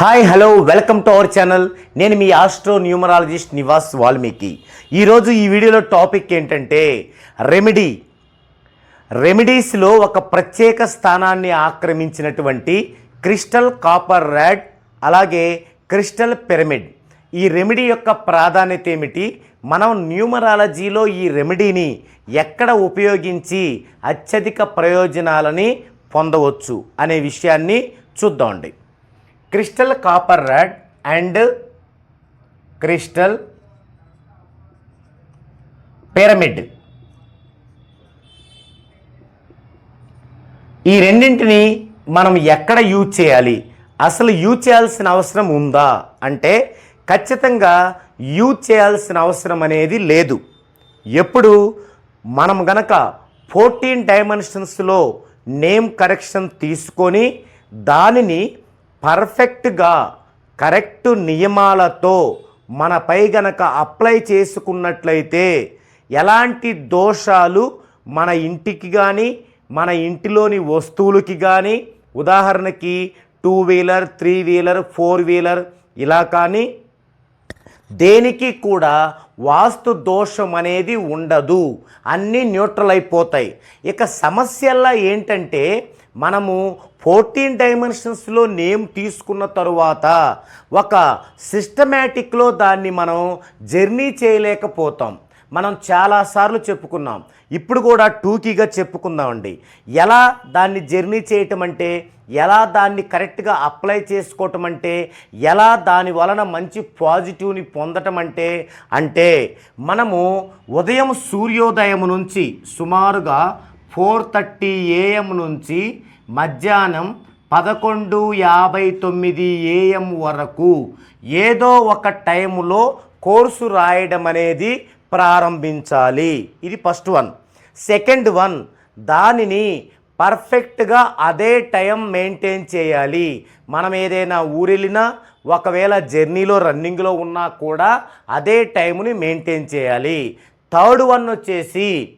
Hi hello welcome to our channel. నేను మీ astro numerologist Nivas Valmiki. ఈరోజు ఈ వీడియోలో టాపిక్ ఏంటంటే రెమెడీ. రెమెడీస్లో ఒక ప్రత్యేక స్థానాన్ని ఆక్రమించినటువంటి క్రిస్టల్ కాపర్ ర్యాడ్ అలాగే క్రిస్టల్ పిరమిడ్. ఈ రెమెడీ యొక్క ప్రాధాన్యత ఏమిటి? మనం న్యూమరాలజీలో ఈ రెమెడీని ఎక్కడ ఉపయోగించి అత్యధిక ప్రయోజనాలని పొందవచ్చు అనే విషయాన్ని చూద్దామండి. Crystal copper rod and crystal pyramid. ఈ రెండింటిని మనం ఎక్కడ యూజ్ చేయాలి? అసలు యూజ్ చేయాల్సిన అవసరం ఉందా? అంటే ఖచ్చితంగా యూజ్ చేయాల్సిన అవసరం అనేది లేదు. ఎప్పుడు? మనం గనక ఫోర్టీన్ డైమెన్షన్స్లో నేమ్ కరెక్షన్ తీసుకొని దానిని పర్ఫెక్ట్గా కరెక్ట్ నియమాలతో మనపై గనక అప్లై చేసుకున్నట్లయితే ఎలాంటి దోషాలు మన ఇంటికి కానీ మన ఇంటిలోని వస్తువులకి కానీ ఉదాహరణకి two wheeler three wheeler four wheeler ఇలా కానీ దేనికి కూడా వాస్తు దోషం అనేది ఉండదు. అన్నీ న్యూట్రల్ అయిపోతాయి. ఇక సమస్యల్లా ఏంటంటే మనము ఫోర్టీన్ డైమెన్షన్స్లో నేమ్ తీసుకున్న తరువాత ఒక సిస్టమేటిక్లో దాన్ని మనం జర్నీ చేయలేకపోతాం. మనం చాలాసార్లు చెప్పుకున్నాం. ఇప్పుడు కూడా టూకీగా చెప్పుకుందామండి. ఎలా దాన్ని జర్నీ చేయటం అంటే ఎలా దాన్ని కరెక్ట్గా అప్లై చేసుకోవటం అంటే ఎలా దాని వలన మంచి పాజిటివ్ని పొందటం అంటే అంటే మనము ఉదయం సూర్యోదయం నుంచి సుమారుగా ఫోర్ థర్టీ ఏఎం నుంచి మధ్యాహ్నం పదకొండు యాభై తొమ్మిది ఏఎం వరకు ఏదో ఒక టైంలో కోర్సు రాయడం అనేది ప్రారంభించాలి. ఇది ఫస్ట్ వన్. సెకండ్ వన్ దానిని పర్ఫెక్ట్గా అదే టైం మెయింటైన్ చేయాలి. మనం ఏదైనా ఊరెళ్ళినా ఒకవేళ జర్నీలో రన్నింగ్లో ఉన్నా కూడా అదే టైంని మెయింటైన్ చేయాలి. థర్డ్ వన్ వచ్చేసి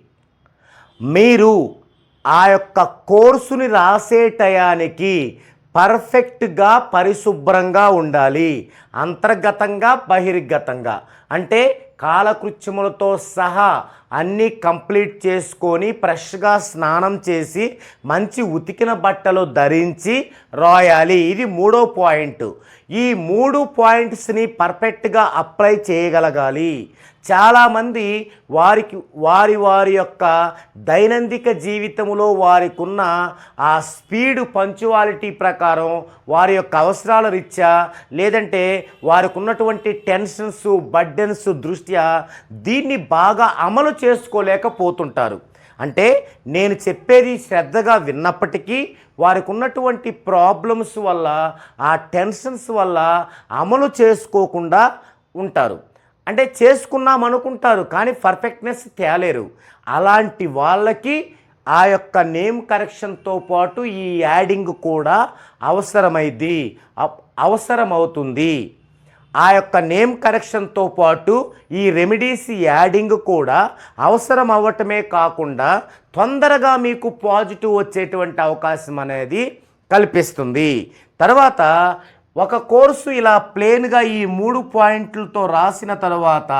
మీరు ఆ యొక్క కోర్సుని రాసే టయానికి పర్ఫెక్ట్గా పరిశుభ్రంగా ఉండాలి. అంతర్గతంగా బహిర్గతంగా. అంటే కాలకృత్యములతో సహా అన్నీ కంప్లీట్ చేసుకొని ఫ్రెష్గా స్నానం చేసి మంచి ఉతికిన బట్టలు ధరించి రాయాలి. ఇది మూడో పాయింట్. ఈ మూడు పాయింట్స్ని పర్ఫెక్ట్గా అప్లై చేయగలగాలి. చాలామంది వారికి వారి వారి యొక్క దైనందిక జీవితంలో వారికున్న ఆ స్పీడ్ పంచువాలిటీ ప్రకారం వారి యొక్క అవసరాల రీత్యా లేదంటే వారికి ఉన్నటువంటి టెన్షన్స్ బర్డెన్స్ దృష్ట్యా దీన్ని బాగా అమలు చేసుకోలేకపోతుంటారు. అంటే నేను చెప్పేది శ్రద్ధగా విన్నప్పటికీ వారికి ఉన్నటువంటి ప్రాబ్లమ్స్ వల్ల ఆ టెన్షన్స్ వల్ల అమలు చేసుకోకుండా ఉంటారు. అంటే చేసుకున్నాం అనుకుంటారు కానీ పర్ఫెక్ట్నెస్ తేలేరు. అలాంటి వాళ్ళకి ఆ యొక్క నేమ్ కరెక్షన్తో పాటు ఈ యాడింగ్ కూడా అవసరమైంది అప్- అవసరమవుతుంది. ఆ యొక్క నేమ్ కరెక్షన్తో పాటు ఈ రెమెడీస్ యాడింగ్ కూడా అవసరం అవ్వటమే కాకుండా తొందరగా మీకు పాజిటివ్ వచ్చేటువంటి అవకాశం అనేది కల్పిస్తుంది. తర్వాత ఒక కోర్సు ఇలా ప్లేన్గా ఈ మూడు పాయింట్లతో రాసిన తర్వాత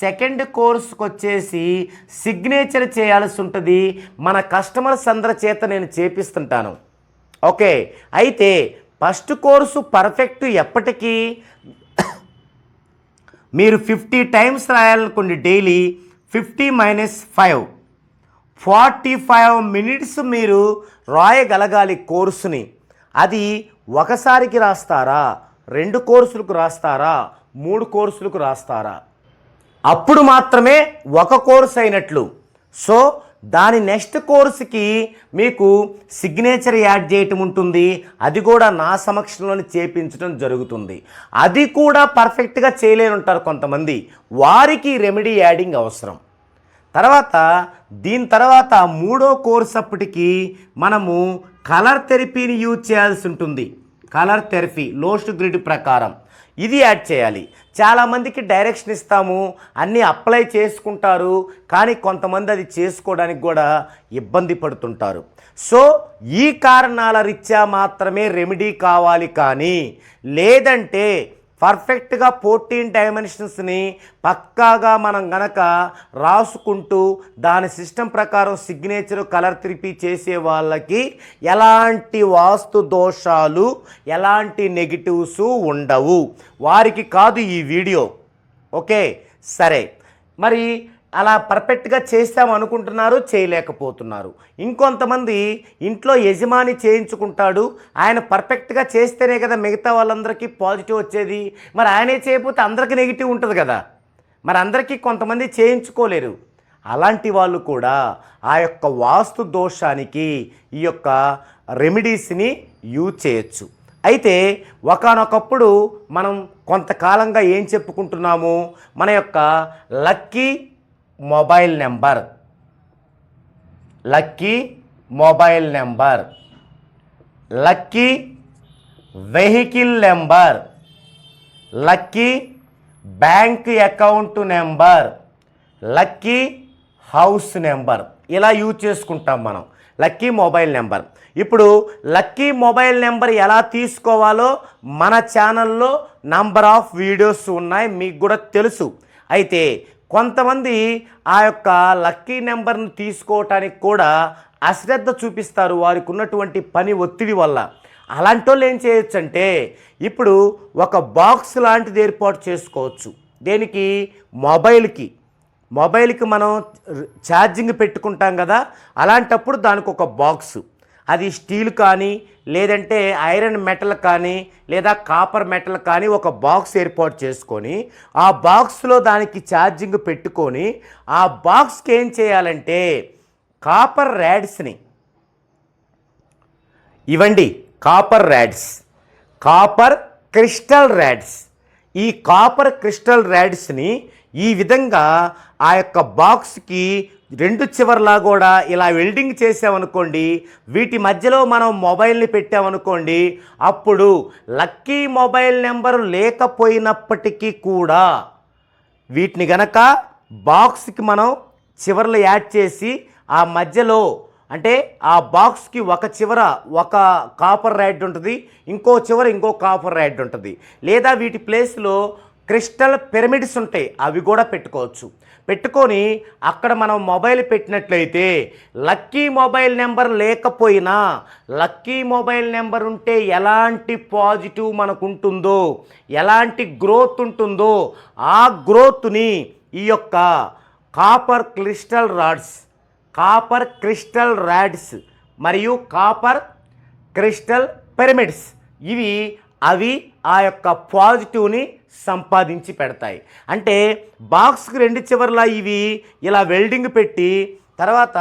సెకండ్ కోర్సుకు వచ్చేసి సిగ్నేచర్ చేయాల్సి ఉంటుంది. మన కస్టమర్స్ అందరి చేత నేను చేపిస్తుంటాను. ఓకే. అయితే ఫస్ట్ కోర్సు పర్ఫెక్ట్ ఎప్పటికీ మీరు fifty times రాయాలనుకోండి daily fifty minus five. Forty five minutes మీరు రాయగలగాలి కోర్సుని. అది ఒకసారికి రాస్తారా? రెండు కోర్సులకు రాస్తారా? మూడు కోర్సులకు రాస్తారా? అప్పుడు మాత్రమే ఒక కోర్స్ అయినట్లు. సో దాని నెక్స్ట్ కోర్సుకి మీకు సిగ్నేచర్ యాడ్ చేయటం ఉంటుంది. అది కూడా నా సమక్షంలోనే చేపించడం జరుగుతుంది. అది కూడా పర్ఫెక్ట్గా చేయలేని ఉంటారు కొంతమంది. వారికి రెమెడీ యాడింగ్ అవసరం. తర్వాత దీని తర్వాత మూడో కోర్స్ అప్పటికి మనము కలర్ థెరపీని యూజ్ చేయాల్సి ఉంటుంది. కలర్ థెరపీ లోస్ట్ గ్రిడ్ ప్రకారం. ఇది యాడ్ చేయాలి. చాలామందికి డైరెక్షన్ ఇస్తాము అన్నీ అప్లై చేసుకుంటారు కానీ కొంతమంది అది చేసుకోవడానికి కూడా ఇబ్బంది పడుతుంటారు. సో ఈ కారణాల రీత్యా మాత్రమే రెమెడీ కావాలి కానీ లేదంటే పర్ఫెక్ట్గా ఫోర్టీన్ డైమెన్షన్స్ని పక్కాగా మనం గనక రాసుకుంటూ దాని సిస్టమ్ ప్రకారం సిగ్నేచర్ కలర్ త్రిపి చేసే వాళ్ళకి ఎలాంటి వాస్తు దోషాలు ఎలాంటి నెగిటివ్స్ ఉండవు. వారికి కాదు ఈ వీడియో. ఓకే? సరే. మరి అలా పర్ఫెక్ట్గా చేస్తాం అనుకుంటున్నారు చేయలేకపోతున్నారు. ఇంకొంతమంది ఇంట్లో యజమాని చేయించుకుంటాడు ఆయన పర్ఫెక్ట్గా చేస్తేనే కదా మిగతా వాళ్ళందరికీ పాజిటివ్ వచ్చేది. మరి ఆయనే చేయకపోతే అందరికీ నెగిటివ్ ఉంటుంది కదా. మరి అందరికీ కొంతమంది చేయించుకోలేరు. అలాంటి వాళ్ళు కూడా ఆ యొక్క వాస్తు దోషానికి ఈ యొక్క రెమెడీస్ని యూజ్ చేయొచ్చు. అయితే ఒకానొకప్పుడు మనం కొంతకాలంగా ఏం చెప్పుకుంటున్నాము? మన యొక్క lucky mobile number. Lucky mobile number. Lucky vehicle number. Lucky bank account number. Lucky house number. ఇలా యూజ్ చేసుకుంటాం మనం. Lucky mobile number. ఇప్పుడు లక్కీ మొబైల్ నెంబర్ ఎలా తీసుకోవాలో మన ఛానల్లో నంబర్ ఆఫ్ వీడియోస్ ఉన్నాయి మీకు కూడా తెలుసు. అయితే కొంతమంది ఆ యొక్క లక్కీ నెంబర్ను తీసుకోవటానికి కూడా అశ్రద్ధ చూపిస్తారు వారికి ఉన్నటువంటి పని ఒత్తిడి వల్ల. అలాంటి వాళ్ళు ఏం చేయొచ్చు అంటే ఇప్పుడు ఒక బాక్స్ లాంటిది ఏర్పాటు చేసుకోవచ్చు. దేనికి? మొబైల్కి. మొబైల్కి మనం ఛార్జింగ్ పెట్టుకుంటాం కదా అలాంటప్పుడు దానికి ఒక బాక్స్. అది స్టీల్ కానీ లేదంటే ఐరన్ మెటల్ కానీ లేదా కాపర్ మెటల్ కానీ ఒక బాక్స్ ఏర్పాటు చేసుకొని ఆ బాక్స్లో దానికి ఛార్జింగ్ పెట్టుకొని ఆ బాక్స్కి ఏం చేయాలంటే కాపర్ ర్యాడ్స్ని ఇవ్వండి copper rods copper crystal rods ఈ కాపర్ క్రిస్టల్ ర్యాడ్స్ని ఈ విధంగా ఆ యొక్క బాక్స్కి రెండు చివర్లా కూడా ఇలా వెల్డింగ్ చేసామనుకోండి వీటి మధ్యలో మనం మొబైల్ని పెట్టామనుకోండి అప్పుడు లక్కీ మొబైల్ నెంబర్ లేకపోయినప్పటికీ కూడా వీటిని గనక బాక్స్కి మనం చివర్లు యాడ్ చేసి ఆ మధ్యలో అంటే ఆ బాక్స్కి ఒక చివర ఒక కాపర్ ర్యాడ్ ఉంటుంది ఇంకో చివర ఇంకో కాపర్ ర్యాడ్ ఉంటుంది. లేదా వీటి ప్లేస్లో క్రిస్టల్ పిరమిడ్స్ ఉంటాయి అవి కూడా పెట్టుకోవచ్చు. పెట్టుకొని అక్కడ మనం మొబైల్ పెట్టినట్లయితే లక్కీ మొబైల్ నెంబర్ లేకపోయినా లక్కీ మొబైల్ నెంబర్ ఉంటే ఎలాంటి పాజిటివ్ మనకు ఉంటుందో ఎలాంటి గ్రోత్ ఉంటుందో ఆ గ్రోత్ని ఈ యొక్క copper crystal rods copper crystal rods మరియు కాపర్ క్రిస్టల్ పిరమిడ్స్ ఇవి అవి ఆ యొక్క పాజిటివ్ని సంపాదించి పెడతాయి. అంటే బాక్స్కి రెండు చివర్లా ఇవి ఇలా వెల్డింగ్ పెట్టి తర్వాత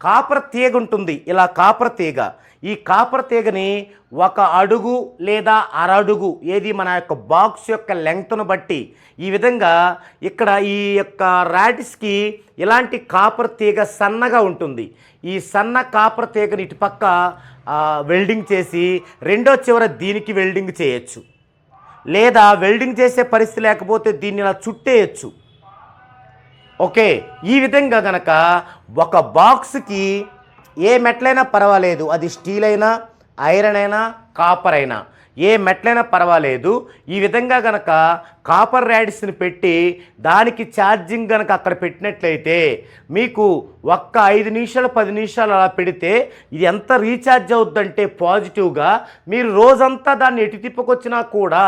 కాపర్ తీగ ఉంటుంది. ఇలా కాపర్ తీగ. ఈ కాపర్ తీగని ఒక అడుగు లేదా అరడుగు ఏది మన యొక్క బాక్స్ యొక్క లెంగ్త్ను బట్టి ఈ విధంగా ఇక్కడ ఈ యొక్క రాటిస్కి ఇలాంటి కాపర్ తీగ సన్నగా ఉంటుంది. ఈ సన్న కాపర్ తీగని ఇటు పక్క వెల్డింగ్ చేసి రెండో చివర దీనికి వెల్డింగ్ చేయొచ్చు. లేదా వెల్డింగ్ చేసే పరిస్థితి లేకపోతే దీన్ని ఇలా చుట్టేయచ్చు. ఓకే ఈ విధంగా గనక ఒక బాక్స్కి ఏ మెట్లైనా పర్వాలేదు. అది స్టీల్ అయినా ఐరన్ అయినా కాపర్ అయినా. ఏ మెట్లైనా పర్వాలేదు. ఈ విధంగా గనక కాపర్ ర్యాడిస్ని పెట్టి దానికి ఛార్జింగ్ గనక అక్కడ పెట్టినట్లయితే మీకు ఒక్క ఐదు నిమిషాలు పది నిమిషాలు అలా పెడితే ఇది ఎంత రీఛార్జ్ అవుద్దంటే పాజిటివ్గా మీరు రోజంతా దాన్ని ఎటు తిప్పకొచ్చినా కూడా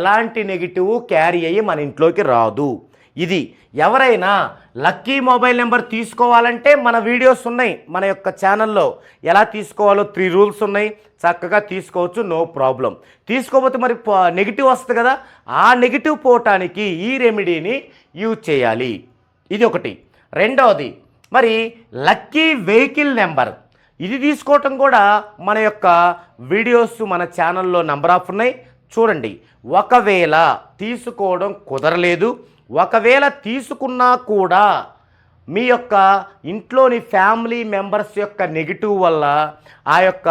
ఎలాంటి నెగిటివ్ క్యారీ అయ్యి మన ఇంట్లోకి రాదు. ఇది ఎవరైనా లక్కీ మొబైల్ నెంబర్ తీసుకోవాలంటే మన వీడియోస్ ఉన్నాయి మన యొక్క ఛానల్లో. ఎలా తీసుకోవాలో త్రీ రూల్స్ ఉన్నాయి. చక్కగా తీసుకోవచ్చు నో ప్రాబ్లం. తీసుకోకపోతే మరి నెగిటివ్ వస్తుంది కదా. ఆ నెగిటివ్ పోవటానికి ఈ రెమెడీని యూజ్ చేయాలి. ఇది ఒకటి. రెండవది మరి లక్కీ వెహికల్ నెంబర్. ఇది తీసుకోవటం కూడా మన యొక్క వీడియోస్ మన ఛానల్లో నంబర్ ఆఫ్ ఉన్నాయి. చూడండి ఒకవేళ తీసుకోవడం కుదరలేదు ఒకవేళ తీసుకున్నా కూడా మీ యొక్క ఇంట్లోని ఫ్యామిలీ మెంబర్స్ యొక్క నెగిటివ్ వల్ల ఆ యొక్క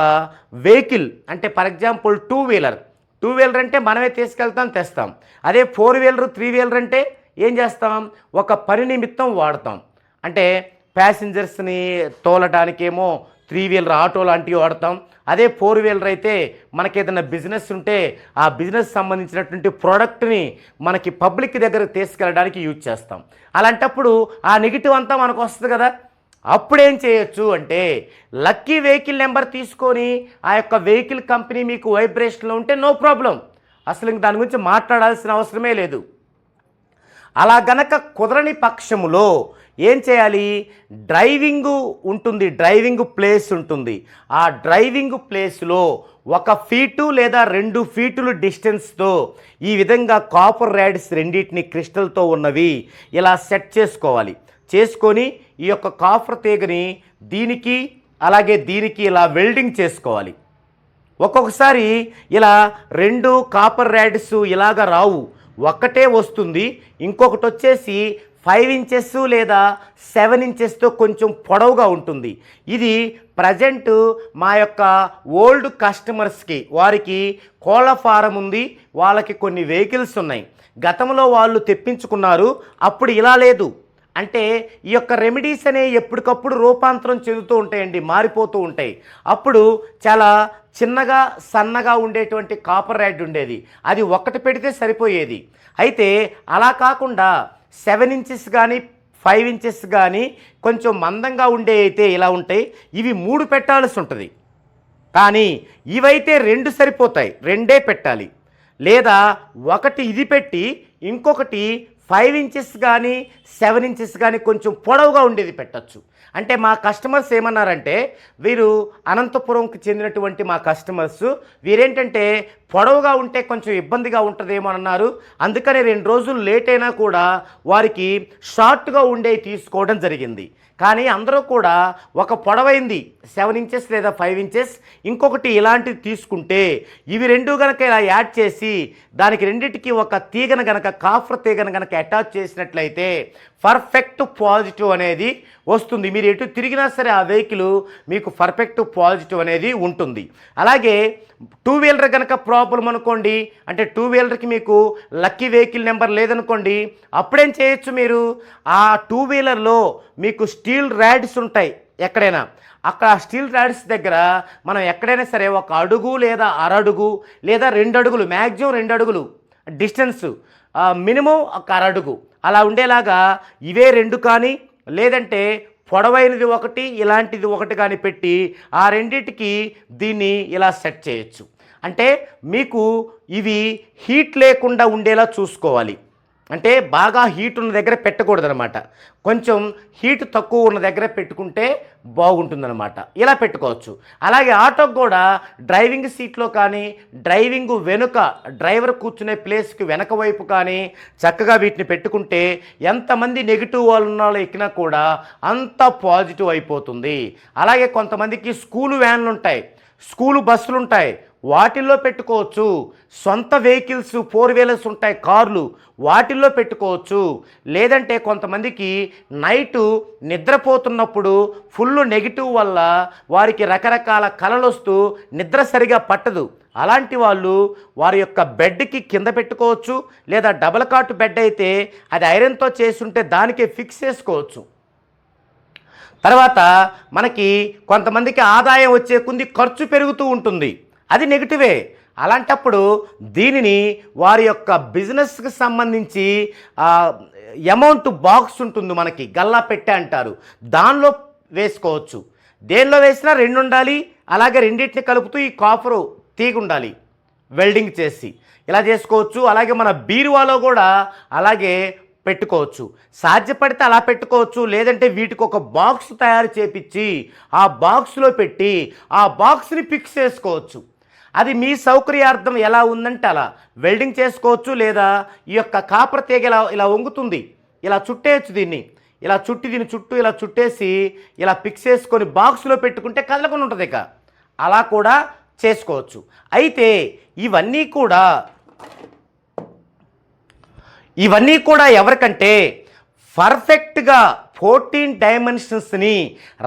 వెహికల్ అంటే for example two wheeler two wheeler అంటే మనమే తీసుకెళ్తాం తెస్తాం. అదే ఫోర్ వీలర్ త్రీ వీలర్ అంటే ఏం చేస్తాం? ఒక పని నిమిత్తం వాడతాం. అంటే ప్యాసింజర్స్ని తోలడానికేమో త్రీ వీలర్ ఆటో లాంటివి వాడతాం. అదే ఫోర్ వీలర్ అయితే మనకి ఏదైనా బిజినెస్ ఉంటే ఆ బిజినెస్ సంబంధించినటువంటి ప్రోడక్ట్ని మనకి పబ్లిక్ దగ్గరకు తీసుకెళ్ళడానికి యూజ్ చేస్తాం. అలాంటప్పుడు ఆ నెగిటివ్ అంతా మనకు వస్తుంది కదా. అప్పుడేం చేయొచ్చు అంటే లక్కీ వెహికల్ నెంబర్ తీసుకొని ఆ యొక్క వెహికల్ కంపెనీ మీకు వైబ్రేషన్లో ఉంటే నో ప్రాబ్లం. అసలు ఇంక దాని గురించి మాట్లాడాల్సిన అవసరమే లేదు. అలా గనక కుదరని పక్షములో ఏం చేయాలి? డ్రైవింగ్ ఉంటుంది డ్రైవింగ్ ప్లేస్ ఉంటుంది. ఆ డ్రైవింగ్ ప్లేస్లో ఒక ఫీటు లేదా రెండు ఫీటులు డిస్టెన్స్తో ఈ విధంగా కాపర్ ర్యాడ్స్ రెండింటిని క్రిస్టల్తో ఉన్నవి ఇలా సెట్ చేసుకోవాలి. చేసుకొని ఈ యొక్క కాపర్ తీగని దీనికి అలాగే దీనికి ఇలా వెల్డింగ్ చేసుకోవాలి. ఒక్కొక్కసారి ఇలా రెండు కాపర్ ర్యాడ్స్ ఇలాగ రావు. ఒక్కటే వస్తుంది. ఇంకొకటి వచ్చేసి ఫైవ్ ఇంచెస్ లేదా సెవెన్ ఇంచెస్తో కొంచెం పొడవుగా ఉంటుంది. ఇది ప్రజెంట్ మా యొక్క ఓల్డ్ కస్టమర్స్కి వారికి కోళ్ళ ఫారం ఉంది. వాళ్ళకి కొన్ని వెహికల్స్ ఉన్నాయి. గతంలో వాళ్ళు తెప్పించుకున్నారు. అప్పుడు ఇలా లేదు. అంటే ఈ యొక్క రెమెడీస్ అనేవి ఎప్పటికప్పుడు రూపాంతరం చెందుతూ ఉంటాయండి మారిపోతూ ఉంటాయి. అప్పుడు చాలా చిన్నగా సన్నగా ఉండేటువంటి కాపర్ ర్యాడ్ ఉండేది. అది ఒక్కటి పెడితే సరిపోయేది. అయితే అలా కాకుండా సెవెన్ ఇంచెస్ కానీ ఫైవ్ ఇంచెస్ కానీ కొంచెం మందంగా ఉండే అయితే ఇలా ఉంటాయి. ఇవి మూడు పెట్టాల్సి ఉంటుంది. కానీ ఇవైతే రెండు సరిపోతాయి. రెండే పెట్టాలి. లేదా ఒకటి ఇది పెట్టి ఇంకొకటి ఫైవ్ ఇంచెస్ కానీ సెవెన్ ఇంచెస్ కానీ కొంచెం పొడవుగా ఉండేది పెట్టచ్చు. అంటే మా కస్టమర్స్ ఏమన్నారంటే వీరు అనంతపురంకి చెందినటువంటి మా కస్టమర్స్ వీరేంటంటే పొడవుగా ఉంటే కొంచెం ఇబ్బందిగా ఉంటుందేమో అని అన్నారు. అందుకని రెండు రోజులు లేట్ అయినా కూడా వారికి షార్ట్గా ఉండేవి తీసుకోవడం జరిగింది. కానీ అందరూ కూడా ఒక పొడవైంది సెవెన్ ఇంచెస్ లేదా ఫైవ్ ఇంచెస్ ఇంకొకటి ఇలాంటివి తీసుకుంటే ఇవి రెండు గనక ఇలా యాడ్ చేసి దానికి రెండింటికి ఒక తీగను గనక కాఫర్ తీగను గనక అటాచ్ చేసినట్లయితే పర్ఫెక్ట్ పాజిటివ్ అనేది వస్తుంది. మీరు ఎటు తిరిగినా సరే ఆ వెహికల్ మీకు పర్ఫెక్ట్ పాజిటివ్ అనేది ఉంటుంది. అలాగే టూ వీలర్ కనుక ప్రాబ్లం అనుకోండి అంటే టూ వీలర్కి మీకు లక్కీ వెహికల్ నెంబర్ లేదనుకోండి అప్పుడేం చేయొచ్చు మీరు? ఆ టూ వీలర్లో మీకు స్టీల్ ర్యాడ్స్ ఉంటాయి ఎక్కడైనా. అక్కడ స్టీల్ ర్యాడ్స్ దగ్గర మనం ఎక్కడైనా సరే ఒక అడుగు లేదా అరడుగు లేదా రెండు అడుగులు మ్యాక్సిమం రెండు అడుగులు డిస్టెన్స్ మినిమం ఒక అరడుగు అలా ఉండేలాగా ఇవే రెండు కానీ లేదంటే పొడవైనది ఒకటి ఇలాంటిది ఒకటి కానీ పెట్టి ఆ రెండింటికి దీన్ని ఇలా సెట్ చేయొచ్చు. అంటే మీకు ఇవి హీట్ లేకుండా ఉండేలా చూసుకోవాలి. అంటే బాగా హీట్ ఉన్న దగ్గర పెట్టకూడదనమాట కొంచెం హీట్ తక్కువ ఉన్న దగ్గర పెట్టుకుంటే బాగుంటుందన్నమాట. ఇలా పెట్టుకోవచ్చు. అలాగే ఆటోకు కూడా డ్రైవింగ్ సీట్లో కానీ డ్రైవింగ్ వెనుక డ్రైవర్ కూర్చునే ప్లేస్కి వెనక వైపు కానీ చక్కగా వీటిని పెట్టుకుంటే ఎంతమంది నెగిటివ్ వాళ్ళు ఎక్కినా కూడా అంత పాజిటివ్ అయిపోతుంది. అలాగే కొంతమందికి స్కూలు వ్యాన్లు ఉంటాయి. స్కూలు బస్సులు ఉంటాయి. వాటిల్లో పెట్టుకోవచ్చు. సొంత వెహికల్స్ ఫోర్ వీలర్స్ ఉంటాయి కార్లు వాటిల్లో పెట్టుకోవచ్చు. లేదంటే కొంతమందికి నైటు నిద్రపోతున్నప్పుడు ఫుల్ నెగిటివ్ వల్ల వారికి రకరకాల కలలు వస్తూ నిద్ర సరిగా పట్టదు. అలాంటి వాళ్ళు వారి యొక్క బెడ్కి కింద పెట్టుకోవచ్చు. లేదా డబల్ కాట్ బెడ్ అయితే అది ఐరన్తో చేసుంటే దానికే ఫిక్స్ చేసుకోవచ్చు. తర్వాత మనకి కొంతమందికి ఆదాయం వచ్చే కొంది ఖర్చు పెరుగుతూ ఉంటుంది. అది నెగిటివే. అలాంటప్పుడు దీనిని వారి యొక్క బిజినెస్కి సంబంధించి అమౌంట్ బాక్స్ ఉంటుంది మనకి గల్లా పెట్టే అంటారు. దానిలో వేసుకోవచ్చు. దేనిలో వేసినా రెండు ఉండాలి అలాగే రెండింటిని కలుపుతూ ఈ కాఫరు తీగ ఉండాలి వెల్డింగ్ చేసి. ఇలా చేసుకోవచ్చు అలాగే మన బీరువాలో కూడా అలాగే పెట్టుకోవచ్చు. సాధ్యపడితే అలా పెట్టుకోవచ్చు లేదంటే వీటికి ఒక బాక్స్ తయారు చేపించి ఆ బాక్స్లో పెట్టి ఆ బాక్స్ని ఫిక్స్ చేసుకోవచ్చు. అది మీ సౌకర్యార్థం ఎలా ఉందంటే అలా వెల్డింగ్ చేసుకోవచ్చు లేదా ఈ యొక్క కాపర్ తీగ ఇలా ఇలా వంగుతుంది. ఇలా చుట్టేయచ్చు దీన్ని. ఇలా చుట్టి దీని చుట్టూ ఇలా చుట్టేసి ఇలా ఫిక్స్ చేసుకొని బాక్స్లో పెట్టుకుంటే కదలకుండా ఉంటుంది ఇక. అలా కూడా చేసుకోవచ్చు. అయితే ఇవన్నీ కూడా ఇవన్నీ కూడా ఎవరికంటే పర్ఫెక్ట్గా ఫోర్టీన్ డైమెన్షన్స్ని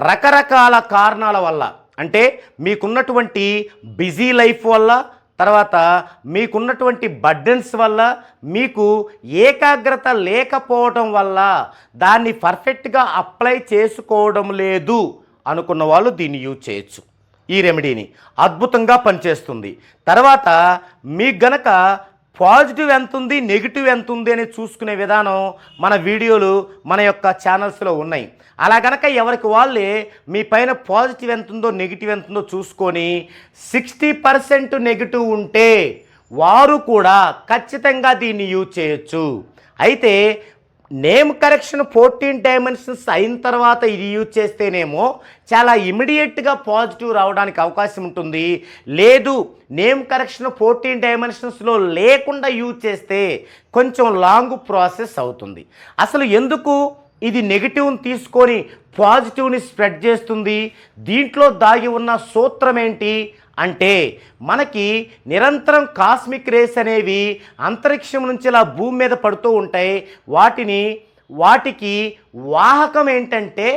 రకరకాల కారణాల వల్ల అంటే మీకున్నటువంటి బిజీ లైఫ్ వల్ల తర్వాత మీకున్నటువంటి బర్డెన్స్ వల్ల మీకు ఏకాగ్రత లేకపోవడం వల్ల దాన్ని పర్ఫెక్ట్గా అప్లై చేసుకోవడం లేదు అనుకున్న వాళ్ళు దీన్ని యూజ్ చేయొచ్చు. ఈ రెమెడీని అద్భుతంగా పనిచేస్తుంది. తర్వాత మీకు గనక పాజిటివ్ ఎంత ఉంది నెగిటివ్ ఎంత ఉంది అని చూసుకునే విధానం మన వీడియోలు మన యొక్క ఛానల్స్లో ఉన్నాయి. అలా గనక ఎవరికి వాళ్ళే మీ పైన పాజిటివ్ ఎంత ఉందో నెగిటివ్ ఎంత ఉందో చూసుకొని సిక్స్టీ పర్సెంట్ నెగిటివ్ ఉంటే వారు కూడా ఖచ్చితంగా దీన్ని యూజ్ చేయొచ్చు. అయితే నేమ్ కరెక్షన్ ఫోర్టీన్ డైమెన్షన్స్ అయిన తర్వాత ఇది యూజ్ చేస్తేనేమో చాలా ఇమీడియట్గా పాజిటివ్ రావడానికి అవకాశం ఉంటుంది. లేదు నేమ్ కరెక్షన్ ఫోర్టీన్ డైమెన్షన్స్లో లేకుండా యూజ్ చేస్తే కొంచెం లాంగ్ ప్రాసెస్ అవుతుంది. అసలు ఎందుకు ఇది నెగిటివ్ని తీసుకొని పాజిటివ్ని స్ప్రెడ్ చేస్తుంది? దీంట్లో దాగి ఉన్న సూత్రం ఏంటి? అంటే మనకి నిరంతరం కాస్మిక్ రేస్ అనేవి అంతరిక్షం నుంచి ఇలా భూమి మీద పడుతూ ఉంటాయి. వాటిని వాటికి వాహకం ఏంటంటే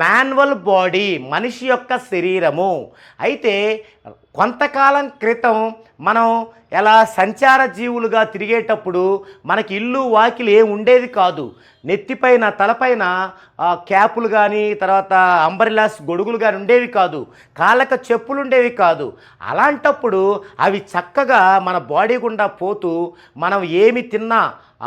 మాన్యువల్ బాడీ మనిషి యొక్క శరీరము. అయితే కొంతకాలం క్రితం మనం ఎలా సంచార జీవులుగా తిరిగేటప్పుడు మనకి ఇల్లు వాకిలు ఏం ఉండేది కాదు. నెత్తిపైన తలపైన క్యాపులు కానీ తర్వాత అంబరిలాస్ గొడుగులు కానీ ఉండేవి కాదు. కాళ్ళక చెప్పులు ఉండేవి కాదు. అలాంటప్పుడు అవి చక్కగా మన బాడీ గుండా పోతూ మనం ఏమి తిన్నా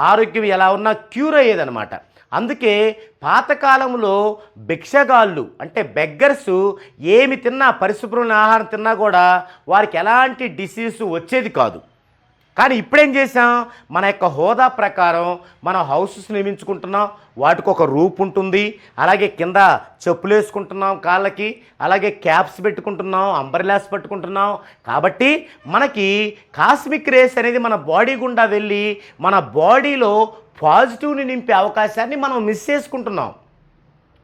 ఆరోగ్యం ఎలా ఉన్నా క్యూర్ అయ్యేదనమాట అందుకే పాతకాలంలో భిక్షగాళ్ళు అంటే బెగ్గర్స్ ఏమి తిన్నా పరిశుభ్రమైన ఆహారం తిన్నా కూడా వారికి ఎలాంటి డిసీజ్ వచ్చేది కాదు. కానీ ఇప్పుడేం చేసాం మన యొక్క హోదా ప్రకారం మనం హౌసెస్ నియమించుకుంటున్నాం వాటికి ఒక రూప్ ఉంటుంది. అలాగే కింద చెప్పులు వేసుకుంటున్నాం కాళ్ళకి. అలాగే క్యాప్స్ పెట్టుకుంటున్నాం అంబర్లాస్ పెట్టుకుంటున్నాం. కాబట్టి మనకి కాస్మిక్ రేస్ అనేది మన బాడీ గుండా వెళ్ళి మన బాడీలో పాజిటివ్ని నింపే అవకాశాన్ని మనం మిస్ చేసుకుంటున్నాం.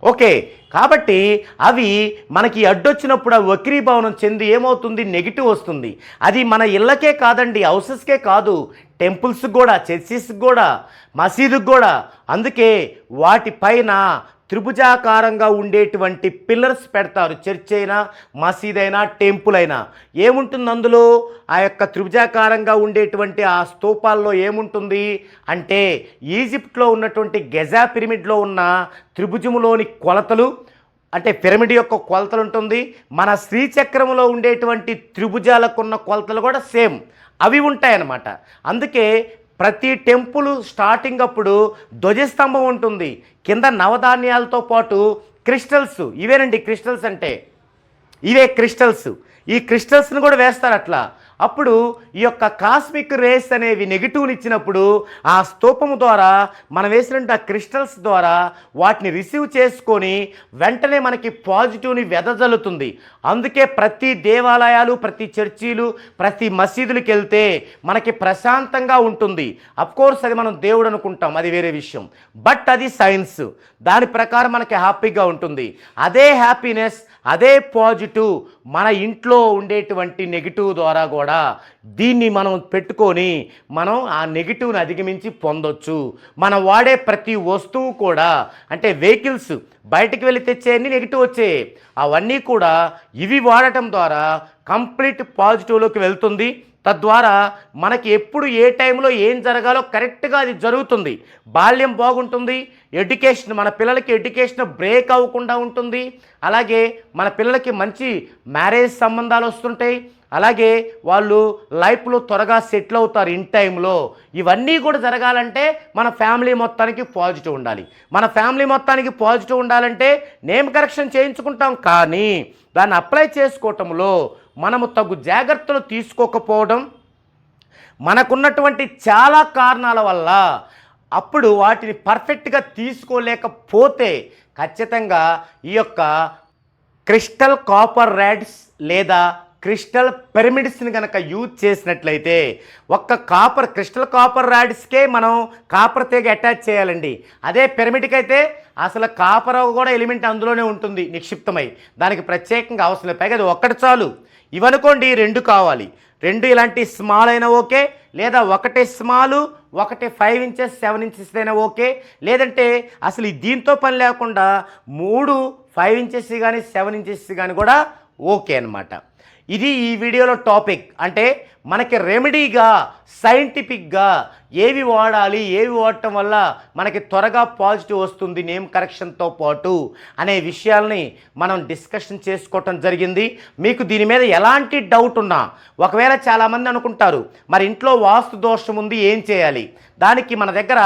ఓకే కాబట్టి అవి మనకి అడ్డొచ్చినప్పుడు అవి వక్రీభవనం చెంది ఏమవుతుంది? నెగిటివ్ వస్తుంది. అది మన ఇళ్ళకే కాదండి హౌసెస్కే కాదు. టెంపుల్స్కి కూడా చర్చిస్కి కూడా మసీదుకి కూడా. అందుకే వాటిపైన త్రిభుజాకారంగా ఉండేటువంటి పిల్లర్స్ పెడతారు. చర్చ్ అయినా మసీద్ అయినా టెంపుల్ అయినా ఏముంటుంది అందులో? ఆ యొక్క త్రిభుజాకారంగా ఉండేటువంటి ఆ స్తూపాల్లో ఏముంటుంది? అంటే ఈజిప్ట్లో ఉన్నటువంటి గెజా పిరమిడ్లో ఉన్న త్రిభుజములోని కొలతలు అంటే పిరమిడ్ యొక్క కొలతలు ఉంటుంది. మన శ్రీచక్రములో ఉండేటువంటి త్రిభుజాలకున్న కొలతలు కూడా సేమ్. అవి ఉంటాయన్నమాట. అందుకే ప్రతి టెంపుల్ స్టార్టింగ్ అప్పుడు ధ్వజస్తంభం ఉంటుంది. కింద నవధాన్యాలతో పాటు క్రిస్టల్స్. ఇవేనండి క్రిస్టల్స్ అంటే? ఇవే క్రిస్టల్స్. ఈ క్రిస్టల్స్ని కూడా వేస్తారు అట్లా. అప్పుడు ఈ యొక్క కాస్మిక్ రేస్ అనేవి నెగిటివ్ని ఇచ్చినప్పుడు ఆ స్తూపము ద్వారా మనం వేసినట్టు ఆ క్రిస్టల్స్ ద్వారా వాటిని రిసీవ్ చేసుకొని వెంటనే మనకి పాజిటివ్ని వెదజల్లుతుంది. అందుకే ప్రతి దేవాలయాలు ప్రతి చర్చీలు ప్రతి మసీదులకు వెళ్తే మనకి ప్రశాంతంగా ఉంటుంది. కోర్స్ అది మనం దేవుడు అనుకుంటాం అది వేరే విషయం. బట్ అది సైన్స్ దాని ప్రకారం మనకి హ్యాపీగా ఉంటుంది. అదే హ్యాపీనెస్ అదే పాజిటివ్ మన ఇంట్లో ఉండేటువంటి నెగిటివ్ ద్వారా కూడా దీన్ని మనం పెట్టుకొని మనం ఆ నెగిటివ్ని అధిగమించి పొందొచ్చు. మనం వాడే ప్రతి వస్తువు కూడా అంటే వెహికల్స్ బయటికి వెళ్ళి తెచ్చేయన్ని నెగిటివ్ వచ్చాయి అవన్నీ కూడా ఇవి వాడటం ద్వారా కంప్లీట్ పాజిటివ్లోకి వెళ్తుంది. తద్వారా మనకి ఎప్పుడు ఏ టైంలో ఏం జరగాలో కరెక్ట్గా అది జరుగుతుంది. బాల్యం బాగుంటుంది ఎడ్యుకేషన్ మన పిల్లలకి ఎడ్యుకేషన్ బ్రేక్ అవ్వకుండా ఉంటుంది. అలాగే మన పిల్లలకి మంచి మ్యారేజ్ సంబంధాలు వస్తుంటాయి. అలాగే వాళ్ళు లైఫ్లో త్వరగా సెటిల్ అవుతారు ఇన్ టైంలో. ఇవన్నీ కూడా జరగాలంటే మన ఫ్యామిలీ మొత్తానికి పాజిటివ్ ఉండాలి. మన ఫ్యామిలీ మొత్తానికి పాజిటివ్ ఉండాలంటే నేమ్ కరెక్షన్ చేయించుకుంటాం కానీ దాన్ని అప్లై చేసుకోవటంలో మనము తగు జాగ్రత్తలు తీసుకోకపోవడం మనకున్నటువంటి చాలా కారణాల వల్ల అప్పుడు వాటిని పర్ఫెక్ట్గా తీసుకోలేకపోతే ఖచ్చితంగా ఈ యొక్క క్రిస్టల్ కాపర్ ర్యాడ్స్ లేదా క్రిస్టల్ పిరమిడ్స్ని కనుక యూజ్ చేసినట్లయితే ఒక్క కాపర్ క్రిస్టల్ కాపర్ ర్యాడ్స్కే మనం కాపర్ తీగ అటాచ్ చేయాలండి. అదే పిరమిడ్కి అయితే అసలు కాపర్ కూడా ఎలిమెంట్ అందులోనే ఉంటుంది నిక్షిప్తమై. దానికి ప్రత్యేకంగా అవసరం లేదు. పైగా అది ఒక్కటి చాలు. ఇవనుకోండి రెండు కావాలి. రెండు ఇలాంటి స్మాల్ అయినా ఓకే లేదా ఒకటే స్మాలు ఒకటి ఫైవ్ ఇంచెస్ సెవెన్ ఇంచెస్ అయినా ఓకే. లేదంటే అసలు దీంతో పని లేకుండా మూడు ఫైవ్ ఇంచెస్ కానీ సెవెన్ ఇంచెస్ కానీ కూడా ఓకే అన్నమాట. ఇది ఈ వీడియోలో టాపిక్ అంటే మనకి రెమెడీగా సైంటిఫిక్గా ఏవి వాడాలి ఏవి వాడటం వల్ల మనకి త్వరగా పాజిటివ్ వస్తుంది నేమ్ కరెక్షన్తో పాటు అనే విషయాల్ని మనం డిస్కషన్ చేసుకోవటం జరిగింది. మీకు దీని మీద ఎలాంటి డౌట్ ఉన్నా ఒకవేళ చాలామంది అనుకుంటారు మరి ఇంట్లో వాస్తు దోషం ఉంది ఏం చేయాలి? దానికి మన దగ్గర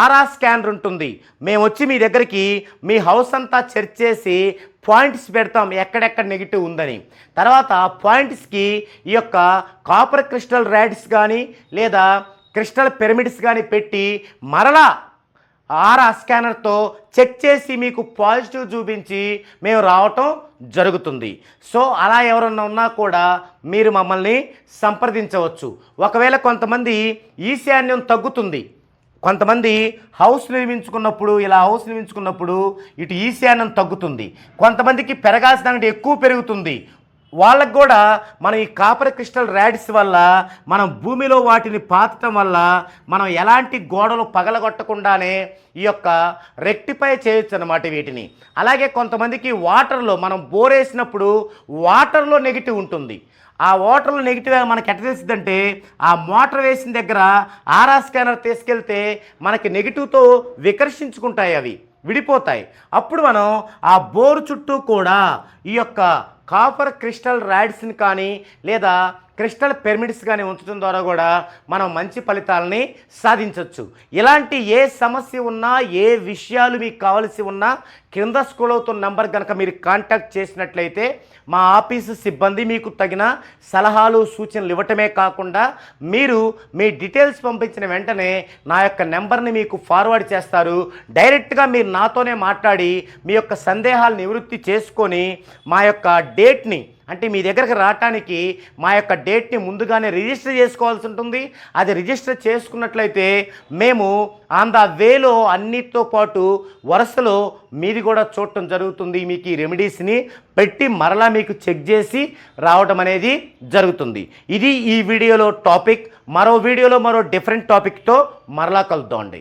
ఆరా స్కానర్ ఉంటుంది. మేము వచ్చి మీ దగ్గరికి మీ హౌస్ అంతా చెర్చ్ చేసి పాయింట్స్ పెడతాం ఎక్కడెక్కడ నెగిటివ్ ఉందని. తర్వాత పాయింట్స్కి ఈ యొక్క కాపర్ క్రిస్టల్ ర్యాడ్స్ కానీ లేదా క్రిస్టల్ పిరమిడ్స్ కానీ పెట్టి మరలా ఆర్ఆర్ స్కానర్తో చెక్ చేసి మీకు పాజిటివ్ చూపించి మేము రావటం జరుగుతుంది. సో అలా ఎవరన్నా ఉన్నా కూడా మీరు మమ్మల్ని సంప్రదించవచ్చు. ఒకవేళ కొంతమంది ఈశాన్యం తగ్గుతుంది. కొంతమంది హౌస్ నిర్మించుకున్నప్పుడు ఇలా హౌస్ నిర్మించుకున్నప్పుడు ఇటు ఈశాన్యం తగ్గుతుంది. కొంతమందికి పెరగాల్సిన ఎక్కువ పెరుగుతుంది. వాళ్ళకు కూడా మనం ఈ కాపర్ క్రిస్టల్ ర్యాడ్స్ వల్ల మనం భూమిలో వాటిని పాతటం వల్ల మనం ఎలాంటి గోడలు పగలగొట్టకుండానే ఈ యొక్క రెక్టిఫై చేయొచ్చు అనమాట వీటిని. అలాగే కొంతమందికి వాటర్లో మనం బోరేసినప్పుడు వాటర్లో నెగిటివ్ ఉంటుంది. ఆ వాటర్లో నెగిటివ్ మనకి ఎట్ట తెలిసిందంటే ఆ మోటార్ వేసిన దగ్గర ఆర్ఆర్ స్కానర్ తీసుకెళ్తే మనకి నెగిటివ్తో వికర్షించుకుంటాయి అవి విడిపోతాయి. అప్పుడు మనం ఆ బోరు చుట్టూ కూడా ఈ యొక్క కాపర్ క్రిస్టల్ ర్యాడ్స్ని కానీ లేదా క్రిస్టల్ పిరమిడ్స్ కానీ ఉంచడం ద్వారా కూడా మనం మంచి ఫలితాలని సాధించవచ్చు ఇలాంటి ఏ సమస్య ఉన్నా ఏ విషయాలు మీకు కావలసి ఉన్నా కింద స్కూల్ అవుతున్న నంబర్ కనుక మీరు కాంటాక్ట్ చేసినట్లయితే మా ఆఫీసు సిబ్బంది మీకు తగిన సలహాలు సూచనలు ఇవ్వటమే కాకుండా మీరు మీ డీటెయిల్స్ పంపించిన వెంటనే నా యొక్క నెంబర్ని మీకు ఫార్వర్డ్ చేస్తారు. డైరెక్ట్గా మీరు నాతోనే మాట్లాడి మీ యొక్క సందేహాలు నివృత్తి చేసుకొని మా యొక్క డేట్ని అంటే మీ దగ్గరకు రావటానికి మా యొక్క డేట్ని ముందుగానే రిజిస్టర్ చేసుకోవాల్సి ఉంటుంది. అది రిజిస్టర్ చేసుకున్నట్లయితే మేము ఆన్ ద వేలో అన్నిటితో పాటు వరుసలో మీది కూడా చూడటం జరుగుతుంది. మీకు ఈ రెమెడీస్ని పెట్టి మరలా మీకు చెక్ చేసి రావడం అనేది జరుగుతుంది. ఇది ఈ వీడియోలో టాపిక్. మరో వీడియోలో మరో డిఫరెంట్ టాపిక్తో మరలా కలుద్దామండి.